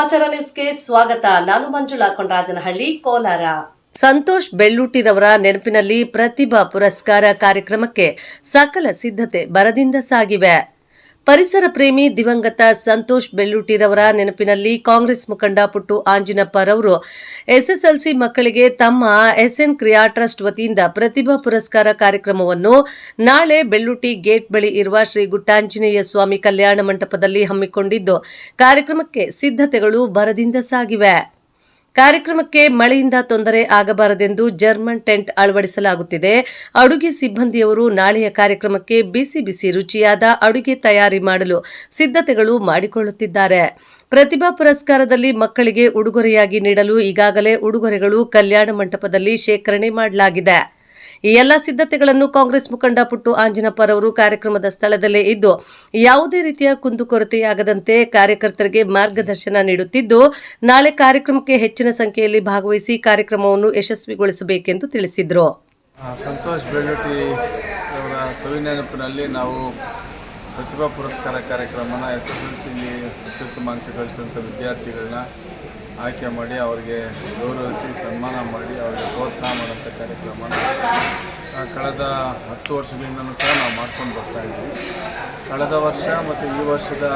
ಸಮಾಚಾರ ನ್ಯೂಸ್ಗೆ ಸ್ವಾಗತ. ನಾನು ಮಂಜುಳಾ ಕೊಂಡರಾಜನಹಳ್ಳಿ ಕೋಲಾರ. ಸಂತೋಷ್ ಬೆಳ್ಳೂಟಿರವರ ನೆನಪಿನಲ್ಲಿ ಪ್ರತಿಭಾ ಪುರಸ್ಕಾರ ಕಾರ್ಯಕ್ರಮಕ್ಕೆ ಸಕಲ ಸಿದ್ಧತೆ ಬರದಿಂದ ಸಾಗಿವೆ. ಪರಿಸರ ಪ್ರೇಮಿ ದಿವಂಗತ ಸಂತೋಷ್ ಬೆಳ್ಳೂಟಿರವರ ನೆನಪಿನಲ್ಲಿ ಕಾಂಗ್ರೆಸ್ ಮುಖಂಡ ಪುಟ್ಟು ಆಂಜಿನಪ್ಪರವರು ಎಸ್ಎಸ್ಎಲ್ಸಿ ಮಕ್ಕಳಿಗೆ ತಮ್ಮ ಎಸ್ಎನ್ ಕ್ರಿಯಾ ಟ್ರಸ್ಟ್ ವತಿಯಿಂದ ಪ್ರತಿಭಾ ಪುರಸ್ಕಾರ ಕಾರ್ಯಕ್ರಮವನ್ನು ನಾಳೆ ಬೆಳ್ಳೂಟಿ ಗೇಟ್ ಬಳಿ ಇರುವ ಶ್ರೀ ಗುಟ್ಟಾಂಜನೇಯ ಸ್ವಾಮಿ ಕಲ್ಯಾಣ ಮಂಟಪದಲ್ಲಿ ಹಮ್ಮಿಕೊಂಡಿದ್ದು, ಕಾರ್ಯಕ್ರಮಕ್ಕೆ ಸಿದ್ಧತೆಗಳು ಭರದಿಂದ ಸಾಗಿವೆ. ಕಾರ್ಯಕ್ರಮಕ್ಕೆ ಮಳೆಯಿಂದ ತೊಂದರೆ ಆಗಬಾರದೆಂದು ಜರ್ಮನ್ ಟೆಂಟ್ ಅಳವಡಿಸಲಾಗುತ್ತಿದೆ. ಅಡುಗೆ ಸಿಬ್ಬಂದಿಯವರು ನಾಳೆಯ ಕಾರ್ಯಕ್ರಮಕ್ಕೆ ಬಿಸಿ ಬಿಸಿ ರುಚಿಯಾದ ಅಡುಗೆ ತಯಾರಿ ಮಾಡಲು ಸಿದ್ಧತೆಗಳು ಮಾಡಿಕೊಳ್ಳುತ್ತಿದ್ದಾರೆ. ಪ್ರತಿಭಾ ಪುರಸ್ಕಾರದಲ್ಲಿ ಮಕ್ಕಳಿಗೆ ಉಡುಗೊರೆಯಾಗಿ ನೀಡಲು ಈಗಾಗಲೇ ಉಡುಗೊರೆಗಳು ಕಲ್ಯಾಣ ಮಂಟಪದಲ್ಲಿ ಶೇಖರಣೆ ಮಾಡಲಾಗಿದೆ. ಈ ಎಲ್ಲ ಸಿದ್ಧತೆಗಳನ್ನು ಕಾಂಗ್ರೆಸ್ ಮುಖಂಡ ಪುಟ್ಟು ಆಂಜಿನಪ್ಪರವರು ಕಾರ್ಯಕ್ರಮದ ಸ್ಥಳದಲ್ಲೇ ಇದ್ದು, ಯಾವುದೇ ರೀತಿಯ ಕುಂದುಕೊರತೆಯಾಗದಂತೆ ಕಾರ್ಯಕರ್ತರಿಗೆ ಮಾರ್ಗದರ್ಶನ ನೀಡುತ್ತಿದ್ದು, ನಾಳೆ ಕಾರ್ಯಕ್ರಮಕ್ಕೆ ಹೆಚ್ಚಿನ ಸಂಖ್ಯೆಯಲ್ಲಿ ಭಾಗವಹಿಸಿ ಕಾರ್ಯಕ್ರಮವನ್ನು ಯಶಸ್ವಿಗೊಳಿಸಬೇಕೆಂದು ತಿಳಿಸಿದರು. ಸಂತೋಷ್ ಬೆಳ್ಳಟಿ ಅವರ ಸವಿನೆನಪಿನಲ್ಲಿ ನಾವು ಪ್ರತಿಭಾ ಪುರಸ್ಕಾರ ಕಾರ್ಯಕ್ರಮನ ಎಸ್ ಎಸ್ ಎಲ್ ಸಿಲಿ ಅತ್ಯುತ್ತಮ ಅಂಕ ಗಳಿಸಿದಂಥ ವಿದ್ಯಾರ್ಥಿಗಳನ್ನ ಆಯ್ಕೆ ಮಾಡಿ ಅವರಿಗೆ ಗೌರವಿಸಿ ಸನ್ಮಾನ ಮಾಡಿ ಅವರಿಗೆ ಪ್ರೋತ್ಸಾಹ ಮಾಡೋಂಥ ಕಾರ್ಯಕ್ರಮ ಕಳೆದ ಹತ್ತು ವರ್ಷಗಳಿಂದಲೂ ಸಹ ನಾವು ಮಾಡ್ಕೊಂಡು ಬರ್ತಾ ಇದ್ದೀವಿ. ಕಳೆದ ವರ್ಷ ಮತ್ತು ಈ ವರ್ಷದ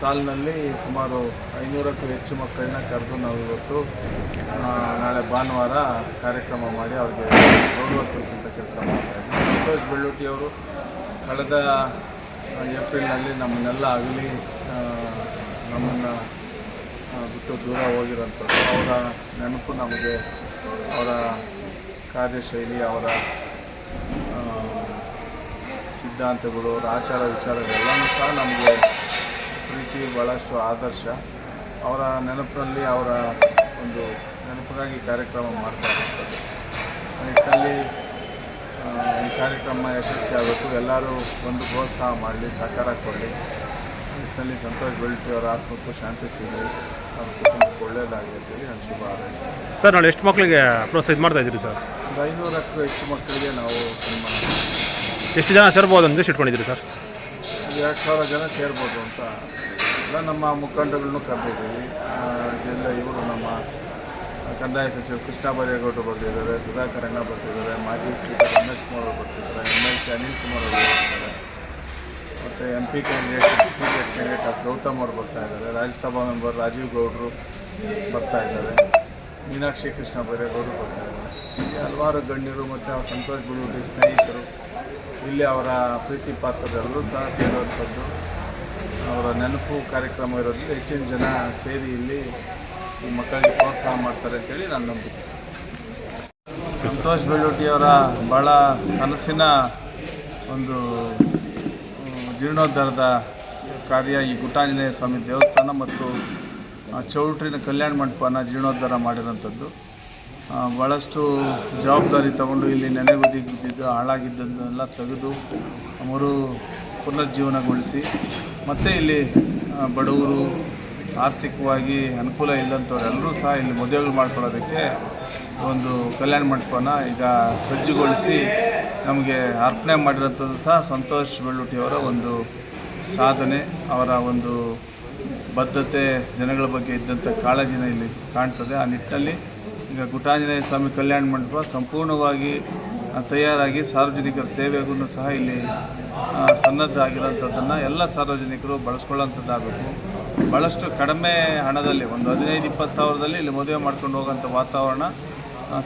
ಸಾಲಿನಲ್ಲಿ ಸುಮಾರು ಐನೂರಕ್ಕೂ ಹೆಚ್ಚು ಮಕ್ಕಳನ್ನ ಕರೆದು ನಾವು ಇವತ್ತು ನಾಳೆ ಭಾನುವಾರ ಕಾರ್ಯಕ್ರಮ ಮಾಡಿ ಅವ್ರಿಗೆ ಗೌರವ ಸಲ್ಲಿಸಿದ ಕೆಲಸ ಮಾಡ್ತಾ ಇದ್ದೀವಿ. ಸಂತೋಷ್ ಬೆಳ್ಳೂಟಿಯವರು ಕಳೆದ ಏಪ್ರಿಲ್ನಲ್ಲಿ ನಮ್ಮನ್ನೆಲ್ಲ ಆಗಲಿ ನಮ್ಮನ್ನು ಬಿಟ್ಟು ದೂರ ಹೋಗಿರೋಂಥದ್ದು ಅವರ ನೆನಪು ನಮಗೆ ಅವರ ಕಾರ್ಯಶೈಲಿ, ಅವರ ಸಿದ್ಧಾಂತಗಳು ಅವರ ಆಚಾರ ವಿಚಾರಗಳೆಲ್ಲನೂ ಸಹ ನಮಗೆ ಪ್ರೀತಿ ಭಾಳಷ್ಟು ಆದರ್ಶ. ಅವರ ನೆನಪಿನಲ್ಲಿ ಅವರ ಒಂದು ನೆನಪಿಗಾಗಿ ಕಾರ್ಯಕ್ರಮ ಮಾಡ್ತಾ ಇರ್ತದೆ. ಈ ಕಾರ್ಯಕ್ರಮ ಯಶಸ್ವಿ ಆಗಬೇಕು ಎಲ್ಲರೂ ಒಂದು ಪ್ರೋತ್ಸಾಹ ಮಾಡಲಿ, ಸಹಕಾರ ಕೊಡಲಿ. ನಿಟ್ಟಿನಲ್ಲಿ ಸಂತೋಷ್ ಬೆಳ್ಟಿ ಅವರ ಆತ್ಮಕ್ಕೂ ಶಾಂತಿ ಸಿಗಲಿ. ಅವ್ರ ಕುಟುಂಬಕ್ಕೆ ಒಳ್ಳೆಯದಾಗಲಿ ಅಂತೇಳಿ ನಾನು ಶುಭ ಹಾರೈಸ್ತೀನಿ. ಸರ್ ನಾಳೆ ಎಷ್ಟು ಮಕ್ಕಳಿಗೆ ಪ್ರೋತ್ಸಾಹ ಇದು ಮಾಡ್ತಾ ಇದ್ದೀರಿ ಸರ್? ಒಂದು ಐನೂರಕ್ಕೂ ಹೆಚ್ಚು ಮಕ್ಕಳಿಗೆ ನಾವು ಎಷ್ಟು ಜನ ಸೇರ್ಬೋದು ಅಂತ ಇಟ್ಕೊಂಡಿದ್ದೀರಿ ಸರ್? ಒಂದು ಎರಡು ಸಾವಿರ ಜನ ಸೇರ್ಬೋದು ಅಂತ. ಎಲ್ಲ ನಮ್ಮ ಮುಖಂಡಗಳನ್ನೂ ಕರೆದಿದ್ದೀವಿ. ಜಿಲ್ಲೆ ಇವರು ನಮ್ಮ ಕಂದಾಯ ಸಚಿವ ಕೃಷ್ಣ ಬೈರೇಗೌಡರು ಬರ್ತಿದ್ದಾರೆ ಸುಧಾಕರ್ ಅಣ್ಣ ಬರ್ತಿದ್ದಾರೆ ಮಾಜಿ ಸ್ಪೀಕರ್ ರಮೇಶ್ ಕುಮಾರ್ ಅವರು ಬರ್ತಿದ್ದಾರೆ M L C Anil Kumar ಅವರು ಮತ್ತು M P candidate candidate candidate of Gautam ಅವರು ಬರ್ತಾ ಇದ್ದಾರೆ. ರಾಜ್ಯಸಭಾ ಮೆಂಬರ್ ರಾಜೀವ್ ಗೌಡರು ಬರ್ತಾ ಇದ್ದಾರೆ. ಮೀನಾಕ್ಷಿ ಕೃಷ್ಣ ಬೈರೇಗೌಡರು ಬರ್ತಾ ಇದ್ದಾರೆ. ಹಲವಾರು ಗಣ್ಯರು ಮತ್ತು ಅವರ ಸಂತೋಷ್ ಗುಳುಟಿ ಸ್ನೇಹಿತರು, ಇಲ್ಲಿ ಅವರ ಪ್ರೀತಿ ಪಾತ್ರರೆಲ್ಲರೂ ಸಹ ಸೇರುವಂಥದ್ದು. ಅವರ ನೆನಪು ಕಾರ್ಯಕ್ರಮ ಇರೋದ್ರಿಂದ ಹೆಚ್ಚಿನ ಜನ ಸೇರಿ ಇಲ್ಲಿ ಈ ಮಕ್ಕಳಿಗೆ ಪ್ರೋತ್ಸಾಹ ಮಾಡ್ತಾರೆ ಅಂತೇಳಿ ನಾನು ನಂಬಿಕೆ. ಸಂತೋಷ್ ಬೆಳ್ಳೂಟಿಯವರ ಭಾಳ ಕನಸಿನ ಒಂದು ಜೀರ್ಣೋದ್ಧಾರದ ಕಾರ್ಯ ಈ ಗುಟಾಂಜನೇಯ ಸ್ವಾಮಿ ದೇವಸ್ಥಾನ ಮತ್ತು ಚೌಟ್ರಿನ ಕಲ್ಯಾಣ ಮಂಟಪನ ಜೀರ್ಣೋದ್ಧಾರ ಮಾಡಿರೋಂಥದ್ದು ಭಾಳಷ್ಟು ಜವಾಬ್ದಾರಿ ತಗೊಂಡು ಇಲ್ಲಿ ನೆನೆಗುದಿದ್ದು ಹಾಳಾಗಿದ್ದನ್ನೆಲ್ಲ ತೆಗೆದು ಮರು ಪುನರ್ಜೀವನಗೊಳಿಸಿ, ಮತ್ತು ಇಲ್ಲಿ ಬಡವರು ಆರ್ಥಿಕವಾಗಿ ಅನುಕೂಲ ಇಲ್ಲಂಥವ್ರೆಲ್ಲರೂ ಸಹ ಇಲ್ಲಿ ಮದುವೆಗಳು ಮಾಡ್ಕೊಳ್ಳೋದಕ್ಕೆ ಒಂದು ಕಲ್ಯಾಣ ಮಂಟಪನ ಈಗ ಸಜ್ಜುಗೊಳಿಸಿ ನಮಗೆ ಅರ್ಪಣೆ ಮಾಡಿರೋಂಥದ್ದು ಸಹ ಸಂತೋಷ್ ಬೆಳ್ಳುಟಿಯವರ ಒಂದು ಸಾಧನೆ, ಅವರ ಒಂದು ಬದ್ಧತೆ ಜನಗಳ ಬಗ್ಗೆ ಇದ್ದಂಥ ಕಾಳಜಿನ ಇಲ್ಲಿ ಕಾಣ್ತದೆ. ಆ ನಿಟ್ಟಿನಲ್ಲಿ ಈಗ ಗುಟಾಂಜನೇಯ ಸ್ವಾಮಿ ಕಲ್ಯಾಣ ಮಂಟಪ ಸಂಪೂರ್ಣವಾಗಿ ತಯಾರಾಗಿ ಸಾರ್ವಜನಿಕರ ಸೇವೆಗೂ ಸಹ ಇಲ್ಲಿ ಸನ್ನದ್ಧ ಆಗಿರೋಂಥದ್ದನ್ನು ಎಲ್ಲ ಸಾರ್ವಜನಿಕರು ಬಳಸ್ಕೊಳ್ಳೋಂಥದ್ದಾಗಬೇಕು ಭಾಳಷ್ಟು ಕಡಿಮೆ ಹಣದಲ್ಲಿ, ಒಂದು ಹದಿನೈದು, ಇಪ್ಪತ್ತು ಸಾವಿರದಲ್ಲಿ ಇಲ್ಲಿ ಮದುವೆ ಮಾಡ್ಕೊಂಡು ಹೋಗೋಂಥ ವಾತಾವರಣ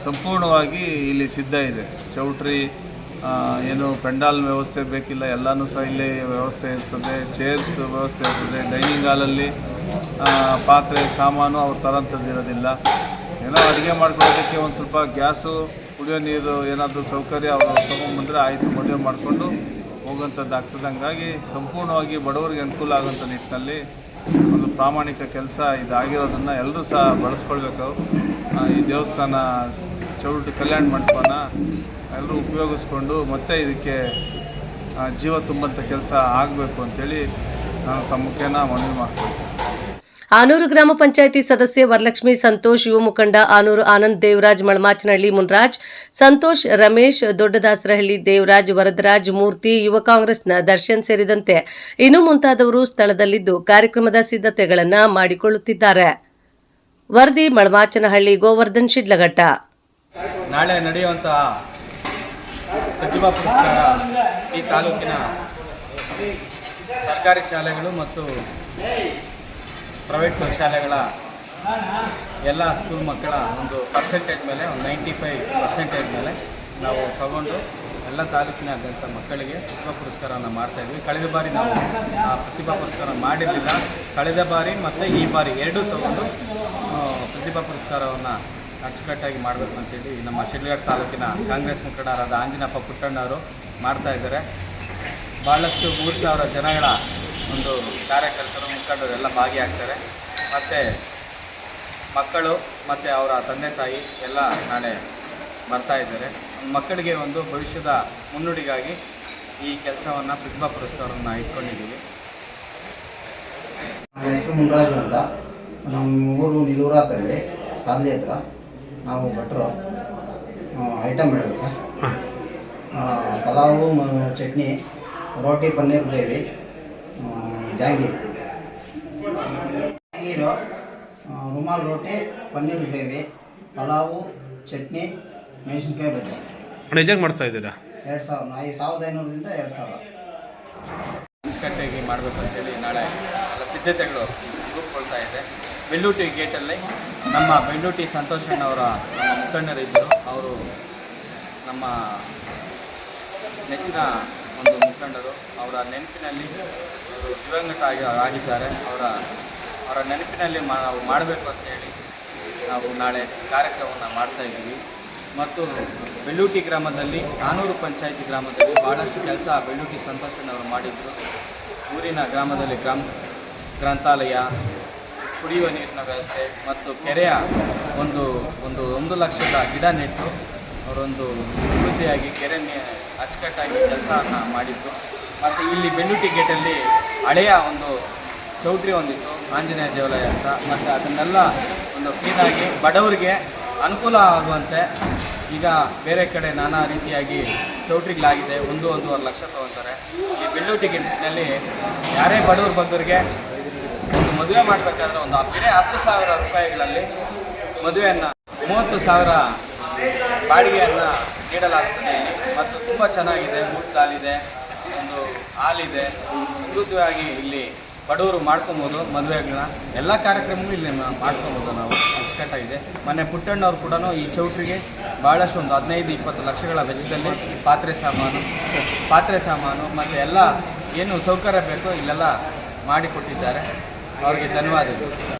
ಸಂಪೂರ್ಣವಾಗಿ ಇಲ್ಲಿ ಸಿದ್ಧ ಇದೆ. ಚೌಟ್ರಿ ಏನು ಪೆಂಡಾಲ್ ವ್ಯವಸ್ಥೆ ಬೇಕಿಲ್ಲ, ಎಲ್ಲನೂ ಸಹ ಇಲ್ಲಿ ವ್ಯವಸ್ಥೆ ಇರ್ತದೆ. ಚೇರ್ಸ್ ವ್ಯವಸ್ಥೆ ಇರ್ತದೆ. ಡೈನಿಂಗ್ ಹಾಲಲ್ಲಿ ಪಾತ್ರೆ, ಸಾಮಾನು ಅವ್ರು ತರೋಂಥದ್ದು ಇರೋದಿಲ್ಲ. ಏನೋ ಅಡುಗೆ ಮಾಡ್ಕೊಳ್ಳೋದಕ್ಕೆ ಒಂದು ಸ್ವಲ್ಪ ಗ್ಯಾಸು, ಕುಡಿಯೋ ನೀರು ಏನಾದರೂ ಸೌಕರ್ಯ ಅವರು ತೊಗೊಂಡ್ಬಂದರೆ ಆಯಿತು, ಮದುವೆ ಮಾಡಿಕೊಂಡು ಹೋಗುವಂಥದ್ದು ಆಗ್ತದೆ ಹಂಗಾಗಿ ಸಂಪೂರ್ಣವಾಗಿ ಬಡವರಿಗೆ ಅನುಕೂಲ ಆಗೋಂಥ ನಿಟ್ಟಿನಲ್ಲಿ ಪ್ರಾಮಾಣಿಕ ಕೆಲಸ ಇದಾಗಿರೋದನ್ನು ಎಲ್ಲರೂ ಸಹ ಬಳಸ್ಕೊಳ್ಬೇಕು. ಈ ದೇವಸ್ಥಾನ ಚೌಲ್ಟಿ ಕಲ್ಯಾಣ ಮಂಟಪನ ಎಲ್ಲರೂ ಉಪಯೋಗಿಸ್ಕೊಂಡು ಮತ್ತೆ ಇದಕ್ಕೆ ಜೀವ ತುಂಬಂಥ ಕೆಲಸ ಆಗಬೇಕು ಅಂಥೇಳಿ ನಾನು ತಮ್ಮ ಮುಖೇನ ಮನವಿ ಮಾಡ್ತೀನಿ. ಆನೂರು ಗ್ರಾಮ ಪಂಚಾಯಿತಿ ಸದಸ್ಯೆ ವರಲಕ್ಷ್ಮಿ ಸಂತೋಷ್, ಯುವ ಮುಖಂಡ ಆನೂರು ಆನಂದ್ ದೇವರಾಜ್, ಮಳಮಾಚನಹಳ್ಳಿ ಮುನ್ರಾಜ್, ಸಂತೋಷ್, ರಮೇಶ್, ದೊಡ್ಡದಾಸರಹಳ್ಳಿ ದೇವರಾಜ್, ವರದರಾಜ್, ಮೂರ್ತಿ, ಯುವ ಕಾಂಗ್ರೆಸ್ನ ದರ್ಶನ್ ಸೇರಿದಂತೆ ಇನ್ನು ಮುಂತಾದವರು ಸ್ಥಳದಲ್ಲಿದ್ದು ಕಾರ್ಯಕ್ರಮದ ಸಿದ್ಧತೆಗಳನ್ನು ಮಾಡಿಕೊಳ್ಳುತ್ತಿದ್ದಾರೆ. ವರದಿ, ಮಳಮಾಚನಹಳ್ಳಿ, ಗೋವರ್ಧನ್, ಶಿಡ್ಲಘಟ್ಟ. ನಾಳೆ ನಡೆಯುವಂತಹ ಪ್ರತಿಭಾ ಪುರಸ್ಕಾರ ಈ ತಾಲೂಕಿನ ಸರ್ಕಾರಿ ಶಾಲೆಗಳು ಮತ್ತು ಪ್ರೈವೇಟ್ ಶಾಲೆಗಳ ಎಲ್ಲ ಸ್ಕೂಲ್ ಮಕ್ಕಳ ಒಂದು ಪರ್ಸೆಂಟೇಜ್ ಮೇಲೆ, ಒಂದು ನೈಂಟಿ ಫೈವ್ ಪರ್ಸೆಂಟೇಜ್ ಮೇಲೆ ನಾವು ತಗೊಂಡು ಎಲ್ಲ ತಾಲೂಕಿನಾದ್ಯಂತ ಮಕ್ಕಳಿಗೆ ಪ್ರತಿಭಾ ಪುರಸ್ಕಾರವನ್ನು ಮಾಡ್ತಾಯಿದ್ವಿ ಕಳೆದ ಬಾರಿ ನಾವು ಆ ಪ್ರತಿಭಾ ಪುರಸ್ಕಾರ ಮಾಡಿರಲಿಲ್ಲ. ಕಳೆದ ಬಾರಿ ಮತ್ತು ಈ ಬಾರಿ ಎರಡೂ ತಗೊಂಡು ಪ್ರತಿಭಾ ಪುರಸ್ಕಾರವನ್ನು ಅಚ್ಚುಕಟ್ಟಾಗಿ ಮಾಡಬೇಕು ಅಂತೇಳಿ ನಮ್ಮ ಶಿಡ್ಲಘಟ್ಟ ತಾಲೂಕಿನ ಕಾಂಗ್ರೆಸ್ ಮುಖಂಡರಾದ ಆಂಜನಪ್ಪ ಪುಟ್ಟಣ್ಣವರು ಮಾಡ್ತಾ ಇದ್ದಾರೆ. ಭಾಳಷ್ಟು ಮೂರು ಸಾವಿರ ಜನಗಳ ಒಂದು ಕಾರ್ಯಕರ್ತರು, ಮುಖಂಡರು ಎಲ್ಲ ಭಾಗಿಯಾಗ್ತಾರೆ. ಮತ್ತು ಮಕ್ಕಳು ಮತ್ತು ಅವರ ತಂದೆ ತಾಯಿ ಎಲ್ಲ ನಾಳೆ ಬರ್ತಾ ಇದ್ದಾರೆ. ಮಕ್ಕಳಿಗೆ ಒಂದು ಭವಿಷ್ಯದ ಮುನ್ನುಡಿಗಾಗಿ ಈ ಕೆಲಸವನ್ನು ಪ್ರತಿಭಾ ಪುರಸ್ಕಾರವನ್ನು ಇಟ್ಕೊಂಡಿದ್ದೀವಿ. ನನ್ನ ಹೆಸರು ಮುನ್ರಾಜು ಅಂತ. ನಮ್ಮ ಊರು ನಿಲೂರಾತಳ್ಳಿ ಸಾಲಿ ಹತ್ರ. ನಾವು ಭಟ್ರು. ಐಟಮ್ ಹೇಳಬೇಕಾ. ಪಲಾವು ಚಟ್ನಿ, ರೋಟಿ, ಪನ್ನೀರ್ ಗ್ರೇವಿ. ಜಾಂಗೀರ್ ಜಾಂಗೀರು ರುಮಾಲ್ ರೋಟಿ ಪನ್ನೀರ್ ಗ್ರೇವಿ ಪಲಾವು ಚಟ್ನಿ ಮೆಣಸಿನ್ಕಾಯಿ ಬಜ್ಜಿ ಹೆಜ್ಜಾಗಿ ಮಾಡಿಸ್ತಾ ಇದ್ದೀರಾ? ಎರಡು ಸಾವಿರ ಐದು ಸಾವಿರದ ಐನೂರದಿಂದ ಎರಡು ಸಾವಿರ. ಅಚ್ಚುಕಟ್ಟಾಗಿ ಮಾಡಬೇಕಂತೇಳಿ ನಾಳೆ ಎಲ್ಲ ಸಿದ್ಧತೆಗಳು ರೂಪುಗೊಳ್ತಾ ಇದೆ. ಬೆಳ್ಳೂಟಿ ಗೇಟಲ್ಲಿ ನಮ್ಮ ಬೆಳ್ಳೂಟಿ ಸಂತೋಷಣ್ಣವರ ನಮ್ಮ ಮುಖಂಡರಿದ್ದರು ಅವರು ನಮ್ಮ ನೆಚ್ಚಿನ ಒಂದು ಮುಖಂಡರು. ಅವರ ನೆನಪಿನಲ್ಲಿ ದಿವಂಗತ ಆಗಿ ಆಗಿದ್ದಾರೆ. ಅವರ ಅವರ ನೆನಪಿನಲ್ಲಿ ಮಾ, ನಾವು ಮಾಡಬೇಕು ಅಂತೇಳಿ ನಾವು ನಾಳೆ ಕಾರ್ಯಕ್ರಮವನ್ನು ಮಾಡ್ತಾ ಇದ್ದೀವಿ. ಮತ್ತು ಬೆಳ್ಳೂಟಿ ಗ್ರಾಮದಲ್ಲಿ, ಕಾನೂರು ಪಂಚಾಯಿತಿ ಗ್ರಾಮದಲ್ಲಿ ಭಾಳಷ್ಟು ಕೆಲಸ ಬೆಳ್ಳೂಟಿ ಸಂತೋಷನವರು ಮಾಡಿದ್ದರು ಊರಿನ ಗ್ರಾಮದಲ್ಲಿ ಗ್ರಾಮ, ಗ್ರಂಥಾಲಯ, ಕುಡಿಯುವ ನೀರಿನ ವ್ಯವಸ್ಥೆ ಮತ್ತು ಕೆರೆಯ ಒಂದು ಒಂದು ಒಂದು ಲಕ್ಷದ ಗಿಡ ನೆಟ್ಟು ಅವರೊಂದು ಅಭಿವೃದ್ಧಿಯಾಗಿ ಕೆರೆ ಅಚ್ಚುಕಟ್ಟಾಗಿ ಕೆಲಸವನ್ನು ಮಾಡಿದ್ದು ಮತ್ತು ಇಲ್ಲಿ ಬೆಳ್ಳೂಟಿ ಗೇಟಲ್ಲಿ ಹಳೆಯ ಒಂದು ಚೌಟ್ರಿ ಒಂದಿತ್ತು ಆಂಜನೇಯ ದೇವಾಲಯ ಅಂತ. ಮತ್ತು ಅದನ್ನೆಲ್ಲ ಒಂದು ಕ್ಲೀನಾಗಿ ಬಡವರಿಗೆ ಅನುಕೂಲ ಆಗುವಂತೆ ಈಗ ಬೇರೆ ಕಡೆ ನಾನಾ ರೀತಿಯಾಗಿ ಚೌಟ್ರಿಗಳಾಗಿದೆ. ಒಂದು, ಒಂದೂವರೆ ಲಕ್ಷ ತೊಗೊತಾರೆ. ಈ ಬೆಳ್ಳೂಟಿ ಟಿಕೆಟ್ನಲ್ಲಿ ಯಾರೇ ಬಡವ್ರ ಬಗ್ಗರಿಗೆ ಒಂದು ಮದುವೆ ಮಾಡಬೇಕಾದ್ರೆ ಒಂದು ಬೇರೆ ಹತ್ತು ಸಾವಿರ ರೂಪಾಯಿಗಳಲ್ಲಿ ಮದುವೆಯನ್ನು, ಮೂವತ್ತು ಸಾವಿರ ಬಾಡಿಗೆಯನ್ನು ನೀಡಲಾಗುತ್ತದೆ ಮತ್ತು ತುಂಬ ಚೆನ್ನಾಗಿದೆ ಮೂರು ಒಂದು ಹಾಲಿದೆ. ಅದ್ಭುತವಾಗಿ ಇಲ್ಲಿ ಬಡವರು ಮಾಡ್ಕೊಬೋದು, ಮದುವೆಗಳನ್ನ. ಎಲ್ಲ ಕಾರ್ಯಕ್ರಮಗಳು ಇಲ್ಲಿ ಮಾಡ್ಕೊಬೋದು ನಾವು. ಅಚ್ಚುಕಟ್ಟಾಗಿದೆ ಮೊನ್ನೆ ಪುಟ್ಟಣ್ಣವ್ರು ಕೂಡ ಈ ಚೌಟ್ರಿಗೆ ಭಾಳಷ್ಟು ಒಂದು ಹದಿನೈದು, ಇಪ್ಪತ್ತು ಲಕ್ಷಗಳ ವೆಚ್ಚದಲ್ಲಿ ಪಾತ್ರೆ ಸಾಮಾನು ಪಾತ್ರೆ ಸಾಮಾನು ಮತ್ತು ಎಲ್ಲ ಏನು ಸೌಕರ್ಯ ಬೇಕೋ ಇಲ್ಲೆಲ್ಲ ಮಾಡಿಕೊಟ್ಟಿದ್ದಾರೆ. ಅವರಿಗೆ ಧನ್ಯವಾದಗಳು.